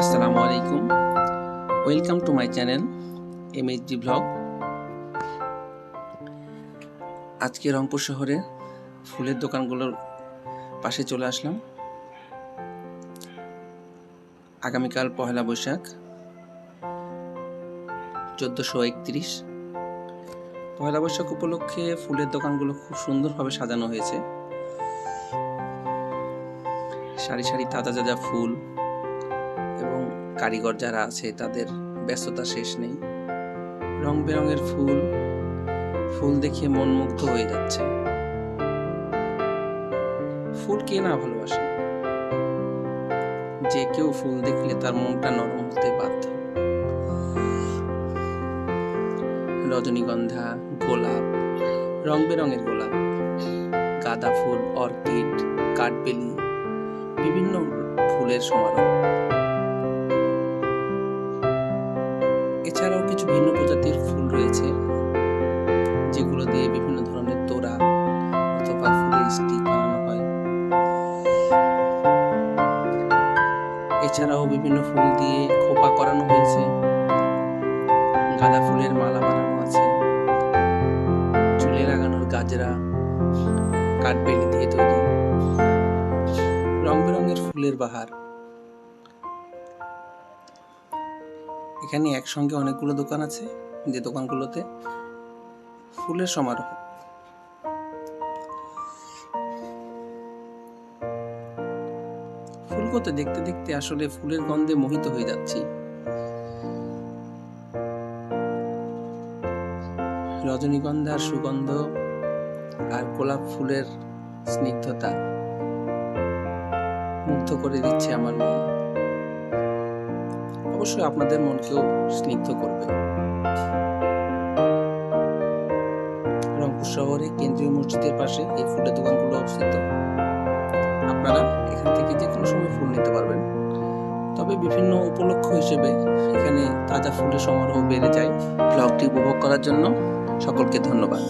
আসসালামু আলাইকুম। Welcome to my channel M H G blog আজকে রংপুর শহরে ফুলের দোকানগুলোর পাশে চলে আসলাম। আগামীকাল পহেলা বৈশাখ, চোদ্দোশো একত্রিশ। পহেলা বৈশাখ উপলক্ষে ফুলের দোকানগুলো খুব সুন্দরভাবে সাজানো হয়েছে। সারি সারি তাজা তাজা ফুল কারিগর যারা আছে, তাদের ব্যস্ততা শেষ নেই। রং বেরঙের ফুল ফুল দেখে মন মুগ্ধ হয়ে যাচ্ছে। ফুল কে না ভালোবাসে? যে কেউ ফুল দেখলে তার মনটা নরম হতে বাধ্য। রজনীগন্ধা, গোলাপ, রং বেরঙের গোলাপ, গাঁদা ফুল, অর্কিড, কাঠবেলি, বিভিন্ন ফুলের সমারোহ। এছাড়াও কিছু ভিন্ন প্রজাতির ফুল রয়েছে, যেগুলো দিয়ে বিভিন্ন ধরনের তোড়া অথবা ফুলের স্টিক বানানো হয়। এছাড়াও বিভিন্ন ফুল দিয়ে খোপা করানো হয়েছে, গাঁদা ফুলের মালা বানানো আছে, চুলে লাগানোর গাজরা, কাঠবেলি দিয়ে তৈরি। রং বেরঙের ফুলের বাহার। এখানে একসঙ্গে অনেকগুলো দোকান আছে। যে দোকানগুলোতে ফুলের সমারোহ। ফুলগুলো দেখতে দেখতে আসলে ফুলের গন্ধে মোহিত হয়ে যাচ্ছি। রজনীগন্ধার সুগন্ধ আর গোলাপ ফুলের স্নিগ্ধতা মুগ্ধ করে দিচ্ছে আমার মন। অবশ্যই আপনাদের মনকেও স্নিগ্ধ করবে। রংপুর শহরে কেন্দ্রীয় মসজিদের পাশে এই ফুলের দোকানগুলো অবস্থিত। আপনারা এখান থেকে যে কোনো সময় ফুল নিতে পারবেন। তবে বিভিন্ন উপলক্ষ হিসেবে এখানে তাজা ফুলের সমারোহ বেড়ে যায়। ব্লগটি উপভোগ করার জন্য সকলকে ধন্যবাদ।